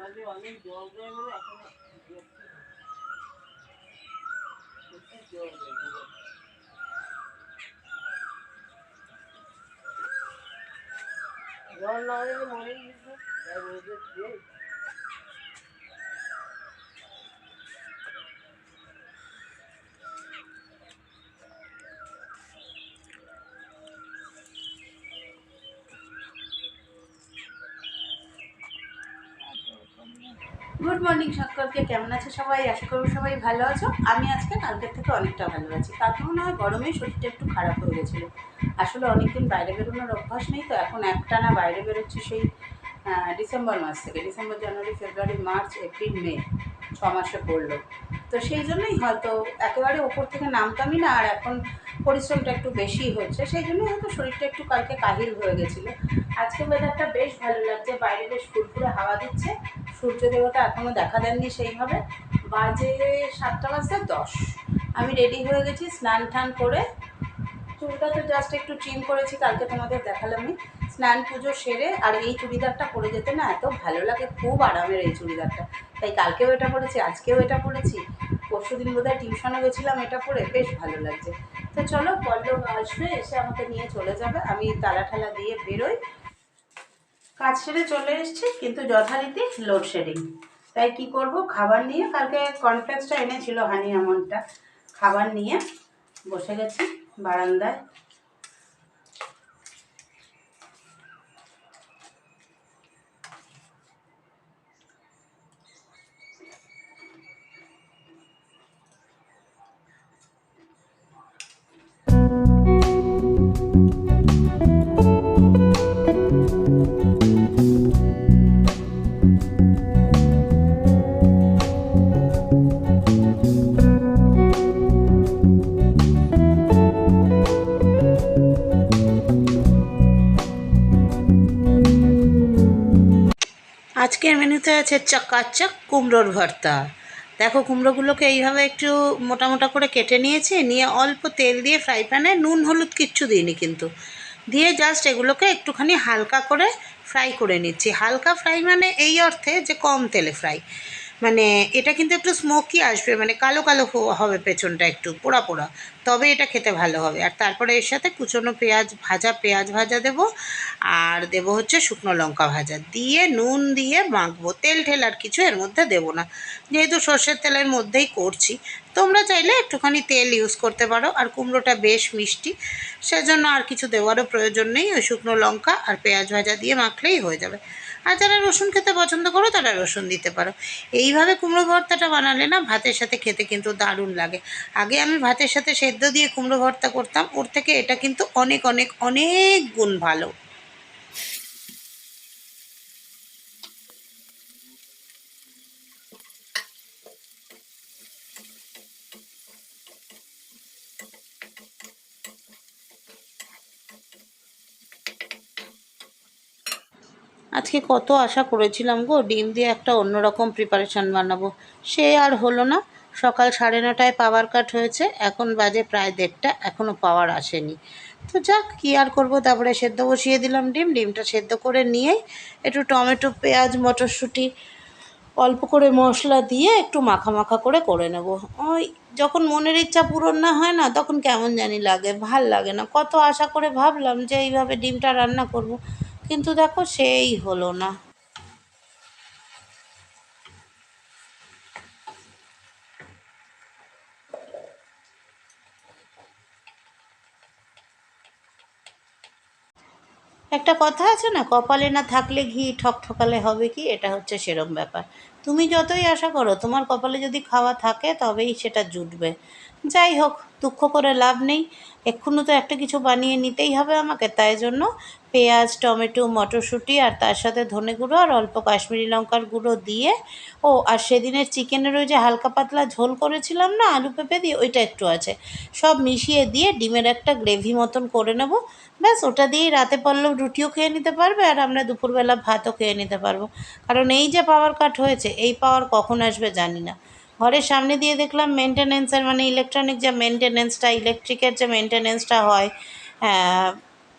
সকালে অনেক জল দেয় বলে এখন প্রচুর জল দেয় দুধে। জল না দিলে মরে যেত যা রোদের গুড মর্নিং সকলকে, কেমন আছে সবাই? আশা করব সবাই ভালো আছো। আমি আজকে কালকের থেকে অনেকটা ভালো আছি। কালকে মনে হয় গরমে শরীরটা একটু খারাপ হয়ে গেছিল। আসলে অনেকদিন বাইরে বেরোনোর অভ্যাস নেই, তো এখন একটানা বাইরে বেরোচ্ছি সেই ডিসেম্বর মাস থেকে। December, January, February, March, April, May ছ মাসে পড়ল। তো সেই জন্যই হয়তো একেবারে ওপর থেকে নামতামই না, আর এখন পরিশ্রমটা একটু বেশি হচ্ছে। সেই জন্যই হয়তো শরীরটা একটু কালকে কাহিল হয়ে গেছিল। আজকে ওয়েদারটা বেশ ভালো লাগছে, বাইরে বেশ ফুরফুরে হাওয়া দিচ্ছে। সূর্য দেবতা এখনও দেখা দেননি সেইভাবে। বাজে সাতটা বাজতে দশ। আমি রেডি হয়ে গেছি, স্নান টান করে। চুলটা তো জাস্ট একটু ট্রিম করেছি, কালকে তোমাদের দেখালামই। স্নান পুজো সেরে, আর এই চুড়িদারটা পরে যেতে না এত ভালো লাগে, খুব আরামের এই চুড়িদারটা। তাই কালকেও এটা পরেছি, আজকেও এটা পরেছি। পরশু দিন বোধহয় টিউশনে গেছিলাম এটা পরে, বেশ ভালো লাগছে। তো চলো, পল্লব আসবে, এসে আমাকে নিয়ে চলে যাবে। আমি তালা ঠালা দিয়ে বেরোই। কাজ সেরে চলে এসেছি, কিন্তু যথারীতি লোডশেডিং তাই কি করব? খাবার নিয়ে কালকে কনফ্লেক্সটা এনেছিল হানি এমনটা খাবার নিয়ে বসে গেছি বারান্দায়। আজকের মেনুতে আছে চকাচক কুমড়োর ভর্তা। দেখো, কুমড়োগুলোকে এইভাবে একটু মোটা মোটা করে কেটে নিয়েছি, নিয়ে অল্প তেল দিয়ে ফ্রাই প্যানে নুন, হলুদ কিচ্ছু দিইনি কিন্তু। দিয়ে জাস্ট এগুলোকে একটুখানি হালকা করে ফ্রাই করে নিচ্ছি। হালকা ফ্রাই মানে এই অর্থে যে কম তেলে ফ্রাই। মানে এটা কিন্তু একটু স্মোকি আসবে মানে কালো কালো হবে পেছনটা একটু, পোড়া পোড়া। তবে এটা খেতে ভালো হবে। আর তারপরে এর সাথে কুচনো পেঁয়াজ ভাজা পেঁয়াজ ভাজা দেব। আর দেব হচ্ছে শুকনো লঙ্কা ভাজা। দিয়ে নুন দিয়ে মাখবো। তেল ঠেল আর কিছু এর মধ্যে দেবো না। যেহেতু সর্ষের তেলের মধ্যেই করছি। তোমরা চাইলে একটুখানি তেল ইউজ করতে পারো। আর কুমড়োটা বেশ মিষ্টি। সেজন্য আর কিছু দেওয়ারও প্রয়োজন নেই। ওই শুকনো লঙ্কা আর পেঁয়াজ ভাজা দিয়ে মাখলেই হয়ে যাবে। আর যারা রসুন খেতে পছন্দ করো, তারা রসুন দিতে পারো। এইভাবে কুমড়ো ভর্তাটা বানালে না, ভাতের সাথে খেতে কিন্তু দারুণ লাগে। আগে আমি ভাতের সাথে সেদ্ধ দিয়ে কুমড়ো ভর্তা করতাম, ওর থেকে এটা কিন্তু অনেক অনেক অনেক গুণ ভালো। আজকে কত আশা করেছিলাম গো, ডিম দিয়ে একটা অন্যরকম প্রিপারেশান বানাবো। সে আর হলো না। সকাল সাড়ে নটায় পাওয়ার কাট হয়েছে, এখন বাজে প্রায় দেড়টা এখনও পাওয়ার আসেনি। তো যাক, কী আর করব? তারপরে সেদ্ধ বসিয়ে দিলাম ডিম, ডিমটা সেদ্ধ করে নিয়েই একটু টমেটো, পেঁয়াজ, মটরশুঁটি, অল্প করে মশলা দিয়ে একটু মাখা মাখা করে করে নেব। ওই যখন মনের ইচ্ছা পূরণ না হয় না, তখন কেমন জানি লাগে, ভালো লাগে না। কত আশা করে ভাবলাম যে এইভাবে ডিমটা রান্না করব। কিন্তু দেখো সেই হলো না। একটা কথা আছে না, কপালে না থাকলে ঘি ঠক ঠকালে হবে কি? এটা হচ্ছে সেরম ব্যাপার। তুমি যতই আশা করো, তোমার কপালে যদি খাওয়া থাকে তবেই সেটা জুটবে। যাই হোক, দুঃখ করে লাভ নেই। এক্ষুনি তো একটা কিছু বানিয়ে নিতেই হবে আমাকে, তাই জন্য পেঁয়াজ টমেটো মটরশুঁটি আর তার সাথে ধনে গুঁড়ো আর অল্প কাশ্মীরি লঙ্কার গুঁড়ো দিয়ে ও আর সেদিনের চিকেনের ওই যে হালকা পাতলা ঝোল করেছিলাম না আলু পেঁপে দিয়ে ওইটা একটু আছে। সব মিশিয়ে দিয়ে ডিমের একটা গ্রেভি মতন করে নেব। ব্যাস ওটা দিয়েই রাতে পল্লব রুটিও খেয়ে নিতে পারবে আর আমরা দুপুরবেলা ভাতও খেয়ে নিতে পারব। কারণ এই যে পাওয়ার কাট হয়েছে এই পাওয়ার কখন আসবে জানি না। ঘরের সামনে দিয়ে দেখলাম মেনটেনেন্সের মানে ইলেকট্রনিক যে মেনটেনেন্সটা ইলেকট্রিকের যে মেনটেনেন্সটা হয় আহ,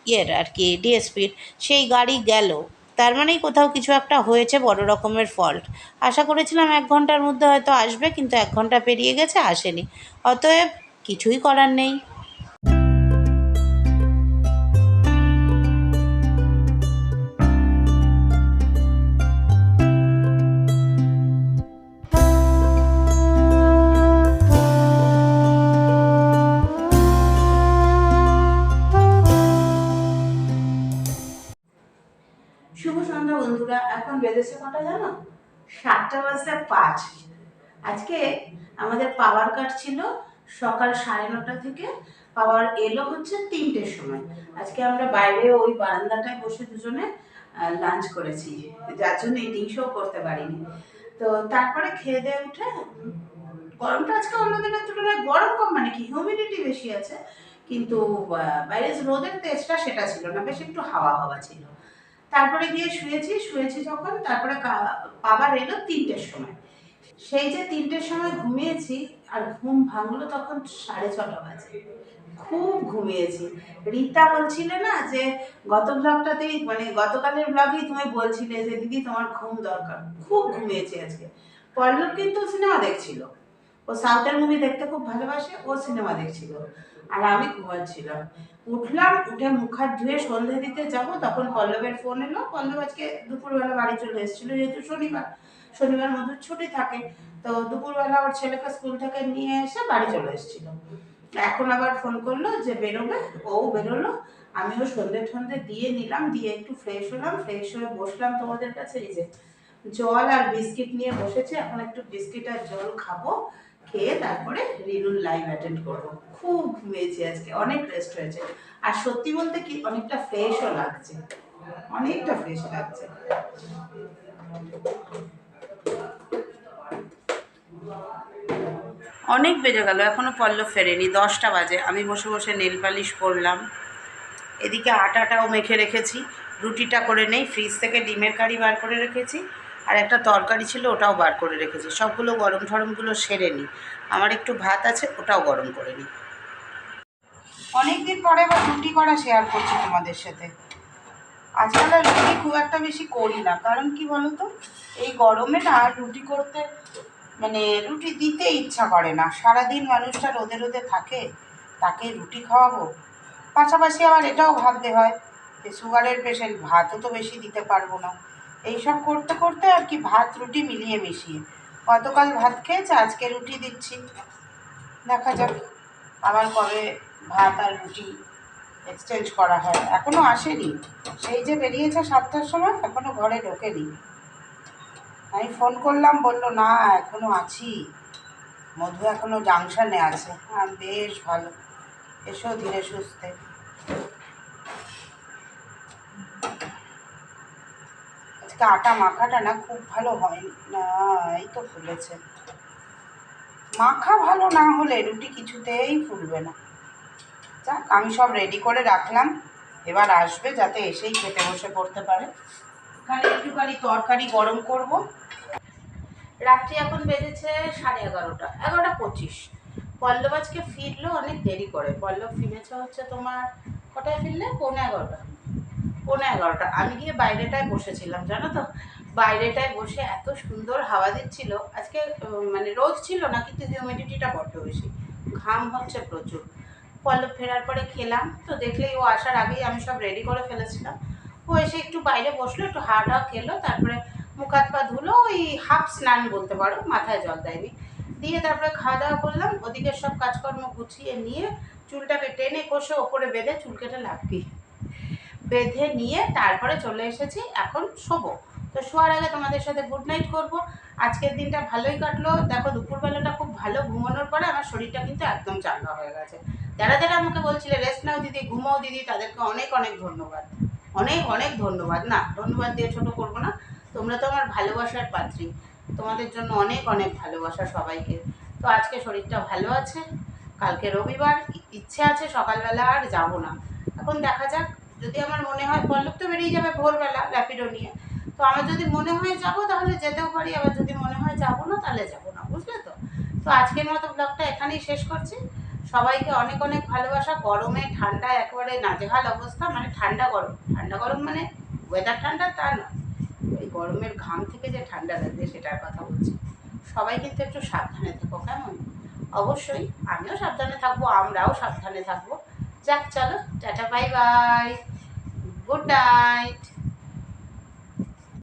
ইয়ের আর কি ডিএসপির সেই গাড়ি গেল। তার মানেই কোথাও কিছু একটা হয়েছে, বড় রকমের ফল্ট আশা করেছিলাম এক ঘণ্টার মধ্যে হয়তো আসবে, কিন্তু এক ঘণ্টা পেরিয়ে গেছে, আসেনি। অতএব কিছুই করার নেই। শুভ সন্ধ্যা বন্ধুরা, এখন বেজেছে কটা জানো? সাতটা বাজতে পাঁচ আজকে আমাদের পাওয়ার কাট ছিল সকাল সাড়ে নটা থেকে। পাওয়ার এলো হচ্ছে তিনটের সময়। আজকে আমরা বাইরে ওই বারান্দাটায় বসে দুজনে লাঞ্চ করেছি। যার জন্য ইটিং শো করতে পারিনি। তো তারপরে খেয়ে দিয়ে উঠে, গরমটা আজকে অন্য দিনের তুলনায় গরম কম মানে কি হিউমিডিটি বেশি আছে। কিন্তু বাইরে রোদের তেজটা সেটা ছিল না, বেশ একটু হাওয়া হাওয়া ছিল। তারপরে গিয়ে শুয়েছি শুয়েছি যখন, তারপরে আবার এলো তিনটের সময়। সেই যে তিনটের সময় ঘুমিয়েছি, আর ঘুম ভাঙলো তখন সাড়ে ছটা বাজে। খুব ঘুমিয়েছি। রীতা বলছিলে না যে, গত ব্লগটাতেই মানে গতকালের ব্লগেই তুমি বলছিলে যে, দিদি, তোমার ঘুম দরকার। খুব ঘুমিয়েছি আজকে। পল্লব কিন্তু সিনেমা দেখছিল। ও সাউথের মুভি দেখতে খুব ভালোবাসে, ও সিনেমা দেখছিল। আর আমি ঘুমাচ্ছিলাম উঠলাম, উঠে মুখ হাত ধুয়ে সন্ধে দিতে যাব, তখন পল্লবের ফোন এলো। পল্লব আজকে দুপুরবেলা বাড়ি চলে এসেছিল, যেহেতু শনিবার। শনিবার মধ্যে ছুটি থাকে, তো দুপুরবেলা ওর ছেলেকে স্কুল থেকে নিয়ে এসে বাড়ি চলে এসেছিল। এখন আবার ফোন করল যে, বেরোবে? ও বেরোলো। আমিও সন্ধে ঠন্ধে দিয়ে নিলাম, দিয়ে একটু ফ্রেশ হলাম। ফ্রেশ হয়ে বসলাম তোমাদের কাছে। এই যে জল আর বিস্কিট নিয়ে বসেছি, এখন একটু বিস্কিট আর জল খাব। খেয়ে তারপরে রিনুর লাইভ অ্যাটেন্ড করব। খুব ঘুমিয়েছি আজকে, অনেক রেস্ট হয়েছে। আর সত্যি বলতে কি, অনেকটা ফ্রেশও লাগছে। অনেকটা ফ্রেশ লাগছে। অনেক বেজে গেল, এখনও পল্লব ফেরেনি। দশটা বাজে, আমি বসে বসে নেল পালিশ করলাম। এদিকে আটাটাও মেখে রেখেছি, রুটিটা করে নেই ফ্রিজ থেকে ডিমের কারি বার করে রেখেছি। আর একটা তরকারি ছিল, ওটাও বার করে রেখেছি। সবগুলো গরম ঠরমগুলো সেরে নিই আমার একটু ভাত আছে, ওটাও গরম করে নিই অনেকদিন পরে আবার রুটি করা শেয়ার করছি তোমাদের সাথে। আজকাল আর রুটি খুব একটা বেশি করি না। কারণ কি বলতো? এই গরমে না রুটি করতে মানে রুটি দিতে ইচ্ছা করে না। সারাদিন মানুষটা রোদে রোদে থাকে, তাকে রুটি খাওয়াবো। পাশাপাশি আবার এটাও ভাবতে হয় যে সুগারের পেশেন্ট ভাতও তো বেশি দিতে পারব না। এইসব করতে করতে আর কি ভাত, রুটি মিলিয়ে মিশিয়ে। গতকাল ভাত খেয়েছে, আজকে রুটি দিচ্ছি। দেখা যাক আবার কবে ভাত আর রুটি এক্সচেঞ্জ করা হয়। এখনও আসেনি। সেই যে বেরিয়েছে সাতটার সময় এখনও ঘরে ঢোকেনি। আমি ফোন করলাম, বলল, না এখনও আছি। মধু এখনও জাংশনে আছে। হ্যাঁ বেশ ভালো। এসো ধীরে সুস্থে। আজকে আটা মাখাটা না খুব ভালো হয় না, এই তো ফুলেছে। মাখা ভালো না হলে রুটি কিছুতেই ফুলবে না। যাক, আমি সব রেডি করে রাখলাম। এবার আসবে যাতে এসেই খেতে বসে পড়তে পারে। এখানে একটুখানি তরকারি গরম করব। রাত্রি এখন বেজেছে সাড়ে এগারোটা এগারোটা পঁচিশ। পল্লব আজকে ফিরলো অনেক দেরি করে। পল্লব ফিরেছে হচ্ছে তোমার, কটায় ফিরলে? পৌনে এগারোটা পৌনে এগারোটা। আমি গিয়ে বাইরেটায় বসেছিলাম, জানো তো? বাইরেটায় বসে এত সুন্দর হাওয়া দিচ্ছিল। আজকে মানে রোদ ছিল না, কিন্তু হিউমিডিটিটা বড্ড বেশি। ঘাম হচ্ছে প্রচুর। পল্লব ফেরার পরে খেলাম, তো দেখলেই ও আসার আগেই আমি সব রেডি করে ফেলেছিলাম। ও এসে একটু বাইরে বসল, একটু হাওয়া টাওয়া খেলো, তারপরে মুখ হাত পা ধুলো, ওই হাফ স্নান বলতে পারো, মাথায় জল দেয়নি। দিয়ে তারপরে খাওয়া দাওয়া করলাম, ওদিকে সব কাজকর্ম গুছিয়ে নিয়ে চুলটাকে টেনে কষে ওপরে বেঁধে চুল কেটে লাগবি বেঁধে নিয়ে তারপরে চলে এসেছি, এখন শোবো। তো শোয়ার আগে তোমাদের সাথে গুড নাইট করব। আজকের দিনটা ভালোই কাটলো। দেখো, দুপুরবেলাটা খুব ভালো ঘুমানোর পরে আমার শরীরটা কিন্তু একদম চাঙ্গা হয়ে গেছে। যারা যারা আমাকে বলছিলে, রেস্ট নাও দিদি, ঘুমাও দিদি, তাদেরকে অনেক অনেক ধন্যবাদ। অনেক অনেক ধন্যবাদ। না, ধন্যবাদ দিয়ে ছোট করব না। তোমরা তো আমার ভালোবাসার পাত্রী। তোমাদের জন্য অনেক অনেক ভালোবাসা সবাইকে। তো আজকে শরীরটা ভালো আছে। কালকে রবিবার ইচ্ছে আছে সকালবেলা আর যাব না। এখন দেখা যাক যদি আমার মনে হয় পল্লব তো বেরিয়ে যাবে ভোরবেলা র্যাপিডো নিয়ে। তো আমার যদি মনে হয় যাব, তাহলে যেতেও পারি, আবার যদি মনে হয় যাব না, তাহলে যাব না, বুঝলে তো? তো আজকের মতো ব্লগটা এখানেই শেষ করছি। সবাইকে অনেক অনেক ভালোবাসা, গরমে ঠান্ডা একেবারে নাজেহাল অবস্থা মানে ঠান্ডা গরম। ঠান্ডা গরম মানে ওয়েদার ঠান্ডা তা নয় ওই গরমের ঘাম থেকে যে ঠান্ডা লাগবে, সেটার কথা বলছি। সবাই কিন্তু একটু সাবধানে থেকো, কেমন? অবশ্যই আমিও সাবধানে থাকব, আমরাও সাবধানে থাকব। যাক, চলো, tata bye bye good night